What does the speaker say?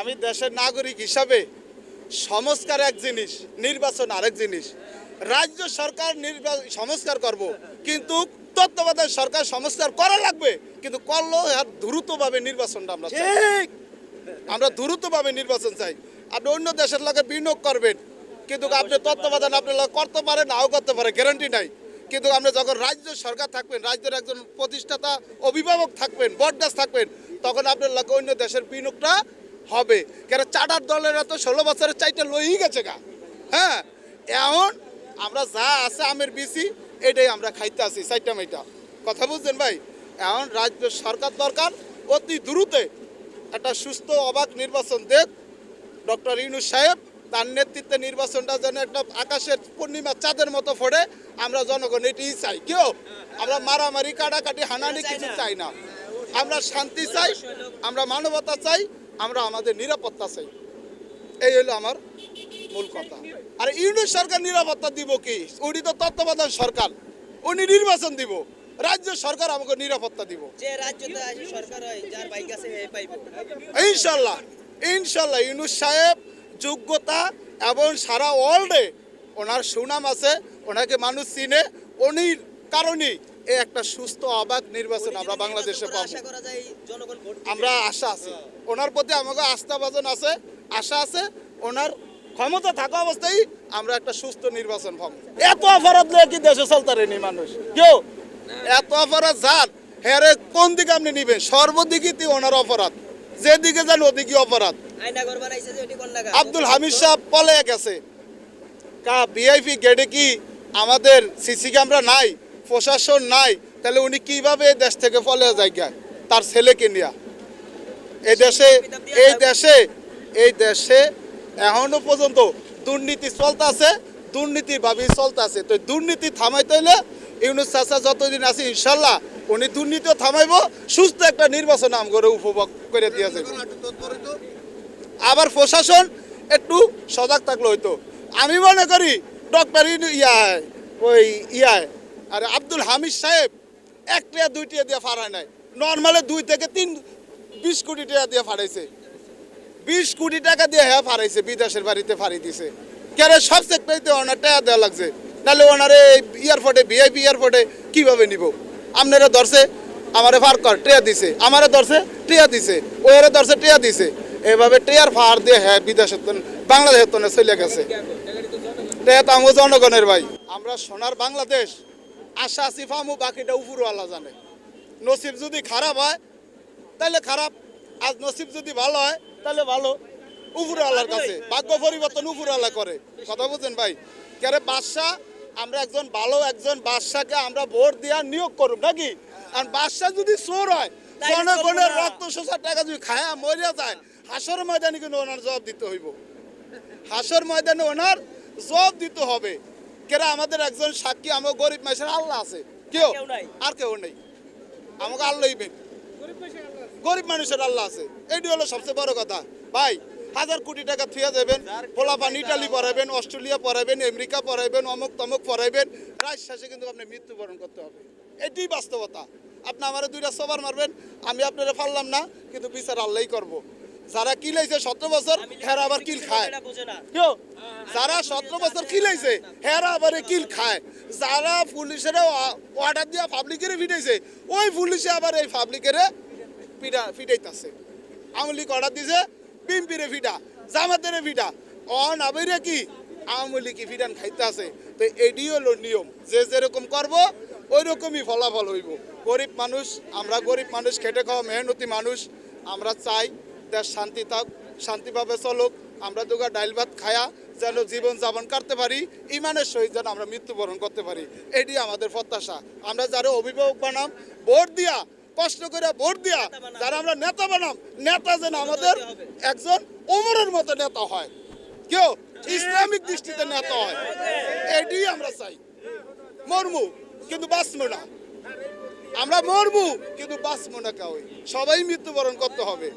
আমি দেশের নাগরিক হিসাবে সংস্কার এক জিনিস নির্বাচন আরেক জিনিস। রাজ্য সরকার সংস্কার করব কিন্তু তত্ত্বাবধায়ক সরকার সংস্কার করা লাগবে কিন্তু করল আর দ্রুতভাবে নির্বাচনটা আমরা। আমরা দ্রুতভাবে নির্বাচন চাই। আপনি অন্য দেশের লোকের বিনিয়োগ করবেন কিন্তু আপনি তত্ত্বাবধান আপনার লোক করতে পারেন নাও করতে পারে গ্যারান্টি নাই। কিন্তু আপনি যখন রাজ্য সরকার থাকবেন রাজ্যের একজন প্রতিষ্ঠাতা অভিভাবক থাকবেন বটগাছ থাকবেন তখন আপনার লোক অন্য দেশের বিনিয়োগটা হবে। কেন চার্টার দলেরা তো ষোলো বছরের চাইটা লইই গেছে গা। হ্যাঁ এখন আমরা যা আছে আমের বিসি এটাই আমরা খাইতে আছি চাইটা মাইটা। কথা বুঝছেন ভাই? এখন রাজ্য সরকার দরকার অতি দ্রুতে একটা সুস্থ অবাক নির্বাচন দেখ। ডক্টর ইউনুস সাহেব তার নেতৃত্বে নির্বাচনটা যেন একটা আকাশের পূর্ণিমা চাঁদের মতো ফোড়ে আমরা জনগণ এটিই চাই। কেউ আমরা মারামারি কাটাকাটি হানানি কিছু চাই না। আমরা শান্তি চাই আমরা মানবতা চাই আমরা আমাদের নিরাপত্তা চাই। এই হলো আমার মূল কথা। আর ইউনিট সরকার নিরাপত্তা দিব কি? উনি তো তত্ত্বাবধান সরকার। উনি নির্বাচন দিব। রাজ্য সরকার আমাকে নিরাপত্তা দিব। ইনশাল্লাহ ইনশাল্লাহ ইউনুস সাহেব যোগ্যতা এবং সারা ওয়ার্ল্ডে ওনার সুনাম আছে ওনাকে মানুষ চিনে উনি কারণেই এই একটা সুস্থ অবাক নির্বাচন আমরা বাংলাদেশে পাবো। আশা করা যায় জনগণ ভোট দিবে। আমরা আশা আছে। ওনার প্রতি আমাকে আস্থা বাজন আছে আশা আছে ওনার ক্ষমতা থাকা অবস্থায় আমরা একটা সুস্থ নির্বাচন পাবো। এত অপরাধ নিয়ে কি দেশে চলতে নি মানুষ? কেউ? এত অপরাধ যান হ্যাঁ রে, কোন দিকে আপনি নিবেন? সর্বদিকই ওনার অপরাধ। যেদিকে যান ওদিকে অপরাধ। আয়না ঘর বানাইছে যে ওটি কোন লাগা আব্দুল হামিদ সাহেব পলে গেছে। কা বিআইপি গেটে কি আমাদের সিসি ক্যামেরা নাই? প্রশাসন নাই, তাহলে উনি কীভাবে এই দেশ থেকে ফলে যায়? তার ছেলেকে নিয়ে? এই দেশে এই দেশে এই দেশে এখনও পর্যন্ত দুর্নীতি চলতেছে, দুর্নীতির ভাবেই চলতেছে। তো দুর্নীতি থামাইতে হলে ইউনুস চাচা যতদিন আছে, ইনশাল্লাহ উনি দুর্নীতিও থামাইব, সুস্থ একটা নির্বাচন আম করে উপভোগ করে দিয়েছে আবার প্রশাসন একটু সজাগ থাকলে হইতো। আমি মনে করি, ডক্টর ইয়া, ওই ইয়া আর আব্দুল হামিদ সাহেব, এক টিয়া, দুই টিয়া দিয়ে ফাড়ায় নাই। নর্মালে দুই থেকে তিন, বিশ কোটি টাকা দিয়ে ফাড়াইছে। বিশ কোটি টাকা দিয়ে হ্যাঁ ফাড়াইছে, বিদেশের বাড়িতে ফাড়ি দিছে। কেন সব সেক্টরিতে ওনার টাকা দেওয়া লাগছে। নাহলে ওনারে এয়ারপোর্টে ভিআইপি এয়ারপোর্টে কীভাবে নিব? আপনারা ধরছে, আমারে ফার কর, টেয়া দিছে। আমারে ধরছে, টেয়া দিছে। ওয়ারে ধরছে, টেয়া দিছে। এভাবে টেয়ার ফার দিয়ে হ্যাঁ বিদেশের বাংলাদেশের তনে চলে গেছে। টেয়া তো জনগণের ভাই। আমরা সোনার বাংলাদেশ। আশা আছি ফামু বাকিটা উপরওয়ালা জানে। নসিব যদি খারাপ হয় তাহলে খারাপ। আজ নসিব যদি ভালো হয় তাহলে ভালো। উপরে আল্লাহর কাছে। ভাগ্য পরিবর্তন উপরে আল্লাহ করে। কথা বুঝছেন ভাই? কেরে বাদশাহ আমরা একজন ভালো একজন বাদশাকে আমরা ভোট দিয়া নিয়োগ করুম নাকি? আর বাদশাহ যদি চোর হয় জনগণের। রক্ত শোষার টাকা যদি খায়া মরিয়া যায় হাসর ময়দানে কিন্তু ওনার জবাব দিতে হইব। হাসর ময়দানে ওনার জবাব দিতে হবে। কেরা আমাদের একজন সাক্ষী আমার গরিব মানুষের আল্লাহ আছে। কেউ? আর কেউ নেই। আমাকে আল্লাহই মেন গরিব মানুষের আল্লাহ আছে। এটি হলো সবচেয়ে বড় কথা। ভাই হাজার কোটি টাকা থুয়া দেবেন পোলাপান ইটালি পড়াবেন অস্ট্রেলিয়া পড়াবেন আমেরিকা পড়াবেন অমুক তমুক পড়াইবেন রাজ শেষে কিন্তু আপনি মৃত্যুবরণ করতে হবে। এটি বাস্তবতা। আপনি আমার দুইটা সবার মারবেন আমি আপনারা পারলাম না কিন্তু বিচার আল্লাহই করব। যারা কিলাইছে সতেরো বছর হেরা আবার কিল খায়। যারা সতেরো বছর কিলাইছে হেরা আবার কিল খায়। যারা পুলিশের অর্ডার দিয়া পাবলিকের ফিটাইছে ওই পুলিশে আবার এই পাবলিকের পিটা ফিটাইতাছে আওয়ামী লীগ অর্ডার দিছে বিম্পিরে ফিটা জামাতের ফিটা অন আবেরে কি? আওয়ামী লীগ ফিটান খাইতে আছে তো এডি হলো নিয়ম। যে যেরকম করব ওই রকমই ফলাফল হইব। গরিব মানুষ আমরা গরিব মানুষ খেটে খাওয়া মেহনতি মানুষ আমরা চাই দেশ শান্তি থাক, শান্তিভাবে চলুক, আমরা দুগা ডাইল ভাত খায়া যেন জীবন যাপন করতে পারি, ইমানের সহিত যেন আমরা মৃত্যুবরণ করতে পারি, এটি আমাদের প্রত্যাশা। আমরা যারা অভিভাবক বানাম, ভোট দিয়া, কষ্ট করে ভোট দিয়া, যারা আমরা নেতা বানাম, নেতা যেন আমাদের একজন ওমরের মতো নেতা হয়। কেউ ইসলামিক দৃষ্টিতে নেতা হয়। এটি আমরা চাই। মরমু, কিন্তু বাঁচবো না। আমরা মরমু, কিন্তু বাঁচবো না কেউ সবাই মৃত্যুবরণ করতে হবে।